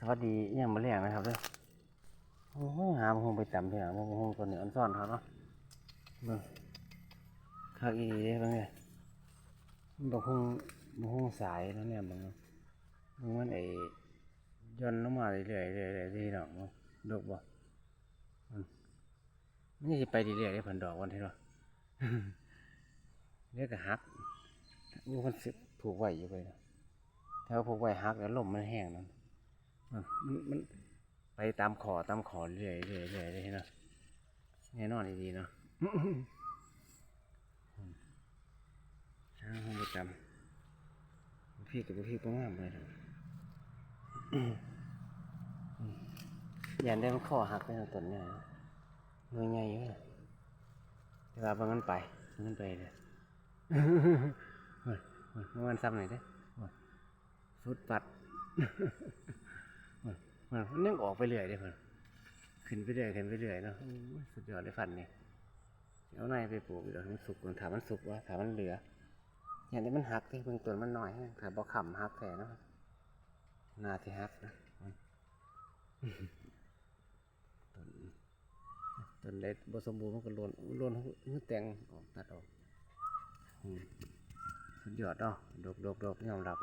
สวัสดียังมาเรียงนะครับเด้อโอ้ยหาบงไปต่ำที่หาบงตัวเหนืออนซ่อนเขาเนาะเบิ่งคักอีเด้เบิ่งเลยบางคงบางคงสายแล้วเนี่ยบางบางมันไอ้ย่อนลงมาเรื่อยๆเรื่อยๆที่ดอกมันดกบ่มันมันจะไปเรื่อยๆได้ผลดอกวันที่เนาเรียกก็หักมีคนสิผูกไว้อยู่ไปนะถ้าผูกไว้หักแล้วลมมันแห้งนั่น มันมันไปตามขอตามขอเรื่อยเรื่อยเรื่อยเลยเนาะแน่นอนดีๆเนาะช่างห้องประจำพี่กับพี่ประมาณเลยเนาะยันได้มันข้อหักไปต้นเนี่ยหน่วยใหญ่อยู่นะแต่ว่าบางนั้นไปบางนั้นไปเลยเฮ้ยเฮ้ยมันซ้ำหน่อยเด้สุดปัด มันยังออกไปเรื่อยเลยมันขึ้นไปเรื่อยขึ้นไปเรื่อยเนาะสุดยอดเลยฟันนี่เดี๋ยวในายไปปลูกเดี๋ยวมันสุกก่อนถามมันสุกวะถามมันเหลืออย่างนี้มันหักที่เบื้องต้นมันน้อยถ้าบ่ขำหักแท้เนาะนาที่หักนะมันต้นต้นเล็กบสมบูรณ์มันก็หล่นหล่นหื้อแตงออกตัดออกสุดยอดเนาะดกดกดกยอมรับ